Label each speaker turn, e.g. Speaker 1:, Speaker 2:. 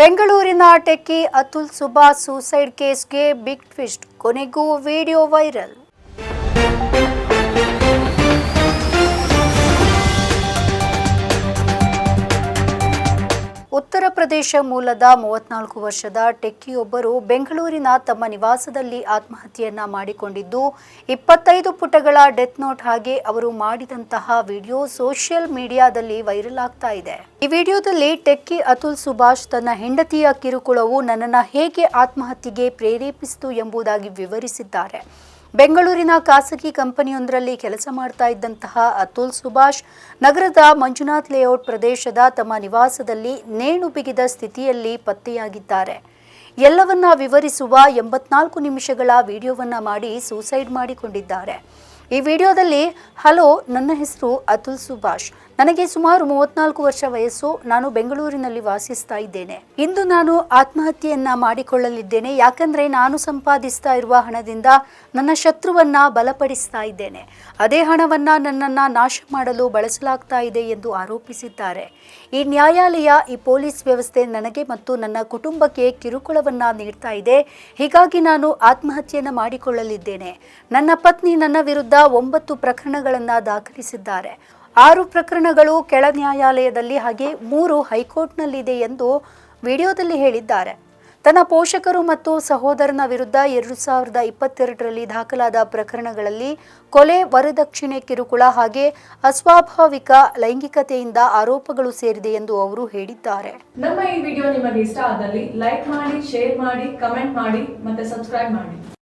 Speaker 1: ಬೆಂಗಳೂರಿನ techie Atul Subhash suicide ಕೇಸ್ಗೆ big twist ಕೊನೆಗೂ ವಿಡಿಯೋ ವೈರಲ್. ಉತ್ತರ ಪ್ರದೇಶ ಮೂಲದ ಮೂವತ್ನಾಲ್ಕು ವರ್ಷದ ಟೆಕ್ಕಿಯೊಬ್ಬರು ಬೆಂಗಳೂರಿನ ತಮ್ಮ ನಿವಾಸದಲ್ಲಿ ಆತ್ಮಹತ್ಯೆಯನ್ನ ಮಾಡಿಕೊಂಡಿದ್ದು, ಇಪ್ಪತ್ತೈದು ಪುಟಗಳ ಡೆತ್ ನೋಟ್ ಹಾಗೆ ಅವರು ಮಾಡಿದಂತಹ ವಿಡಿಯೋ ಸೋಷಿಯಲ್ ಮೀಡಿಯಾದಲ್ಲಿ ವೈರಲ್ ಆಗ್ತಾ ಇದೆ. ಈ ವಿಡಿಯೋದಲ್ಲಿ ಟೆಕ್ಕಿ ಅತುಲ್ ಸುಭಾಷ್ ತನ್ನ ಹೆಂಡತಿಯ ಕಿರುಕುಳವು ನನ್ನನ್ನು ಹೇಗೆ ಆತ್ಮಹತ್ಯೆಗೆ ಪ್ರೇರೇಪಿಸಿತು ಎಂಬುದಾಗಿ ವಿವರಿಸಿದ್ದಾರೆ. ಬೆಂಗಳೂರಿನ ಖಾಸಗಿ ಕಂಪನಿಯೊಂದರಲ್ಲಿ ಕೆಲಸ ಮಾಡ್ತಾ ಇದ್ದಂತಹ ಅತುಲ್ ಸುಭಾಷ್, ನಗರದ ಮಂಜುನಾಥ್ ಲೇಔಟ್ ಪ್ರದೇಶದ ತಮ್ಮ ನಿವಾಸದಲ್ಲಿ ನೇಣು ಬಿಗಿದ ಸ್ಥಿತಿಯಲ್ಲಿ ಪತ್ತೆಯಾಗಿದ್ದಾರೆ. ಎಲ್ಲವನ್ನ ವಿವರಿಸುವ ಎಂಬತ್ನಾಲ್ಕು ನಿಮಿಷಗಳ ವಿಡಿಯೋವನ್ನ ಮಾಡಿ ಸೂಸೈಡ್ ಮಾಡಿಕೊಂಡಿದ್ದಾರೆ. ಈ ವಿಡಿಯೋದಲ್ಲಿ, ಹಲೋ, ನನ್ನ ಹೆಸರು ಅತುಲ್ ಸುಭಾಷ್. ನನಗೆ ಸುಮಾರು ಮೂವತ್ನಾಲ್ಕು ವರ್ಷ ವಯಸ್ಸು. ನಾನು ಬೆಂಗಳೂರಿನಲ್ಲಿ ವಾಸಿಸ್ತಾ ಇದ್ದೇನೆ. ಇಂದು ನಾನು ಆತ್ಮಹತ್ಯೆಯನ್ನ ಮಾಡಿಕೊಳ್ಳಲಿದ್ದೇನೆ. ಯಾಕಂದ್ರೆ ನಾನು ಸಂಪಾದಿಸ್ತಾ ಇರುವ ಹಣದಿಂದ ನನ್ನ ಶತ್ರುವನ್ನ ಬಲಪಡಿಸ್ತಾ ಇದ್ದೇನೆ. ಅದೇ ಹಣವನ್ನ ನನ್ನನ್ನ ನಾಶ ಮಾಡಲು ಬಳಸಲಾಗ್ತಾ ಇದೆ ಎಂದು ಆರೋಪಿಸಿದ್ದಾರೆ. ಈ ನ್ಯಾಯಾಲಯ, ಈ ಪೊಲೀಸ್ ವ್ಯವಸ್ಥೆ ನನಗೆ ಮತ್ತು ನನ್ನ ಕುಟುಂಬಕ್ಕೆ ಕಿರುಕುಳವನ್ನ ನೀಡ್ತಾ ಇದೆ. ಹೀಗಾಗಿ ನಾನು ಆತ್ಮಹತ್ಯೆಯನ್ನು ಮಾಡಿಕೊಳ್ಳಲಿದ್ದೇನೆ. ನನ್ನ ಪತ್ನಿ ನನ್ನ ವಿರುದ್ಧ ಒಂಬತ್ತು ಪ್ರಕರಣಗಳನ್ನು ದಾಖಲಿಸಿದ್ದಾರೆ. ಆರು ಪ್ರಕರಣಗಳು ಕೆಳ ನ್ಯಾಯಾಲಯದಲ್ಲಿ ಹಾಗೆ ಮೂರು ಹೈಕೋರ್ಟ್ನಲ್ಲಿದೆ ಎಂದು ವಿಡಿಯೋದಲ್ಲಿ ಹೇಳಿದ್ದಾರೆ. ತನ್ನ ಪೋಷಕರು ಮತ್ತು ಸಹೋದರನ ವಿರುದ್ಧ ಎರಡು ಸಾವಿರದ ಇಪ್ಪತ್ತೆರಡರಲ್ಲಿ ದಾಖಲಾದ ಪ್ರಕರಣಗಳಲ್ಲಿ ಕೊಲೆ, ವರದಕ್ಷಿಣೆ, ಕಿರುಕುಳ ಹಾಗೆ ಅಸ್ವಾಭಾವಿಕ ಲೈಂಗಿಕತೆಯಿಂದ ಆರೋಪಗಳು ಸೇರಿದೆ ಎಂದು ಅವರು ಹೇಳಿದ್ದಾರೆ.
Speaker 2: ನಮ್ಮ ಈ ವಿಡಿಯೋ ನಿಮಗೆ ಇಷ್ಟ ಆದಲ್ಲಿ ಲೈಕ್ ಮಾಡಿ, ಶೇರ್ ಮಾಡಿ, ಕಮೆಂಟ್ ಮಾಡಿ ಮತ್ತೆ ಸಬ್ಸ್ಕ್ರೈಬ್ ಮಾಡಿ.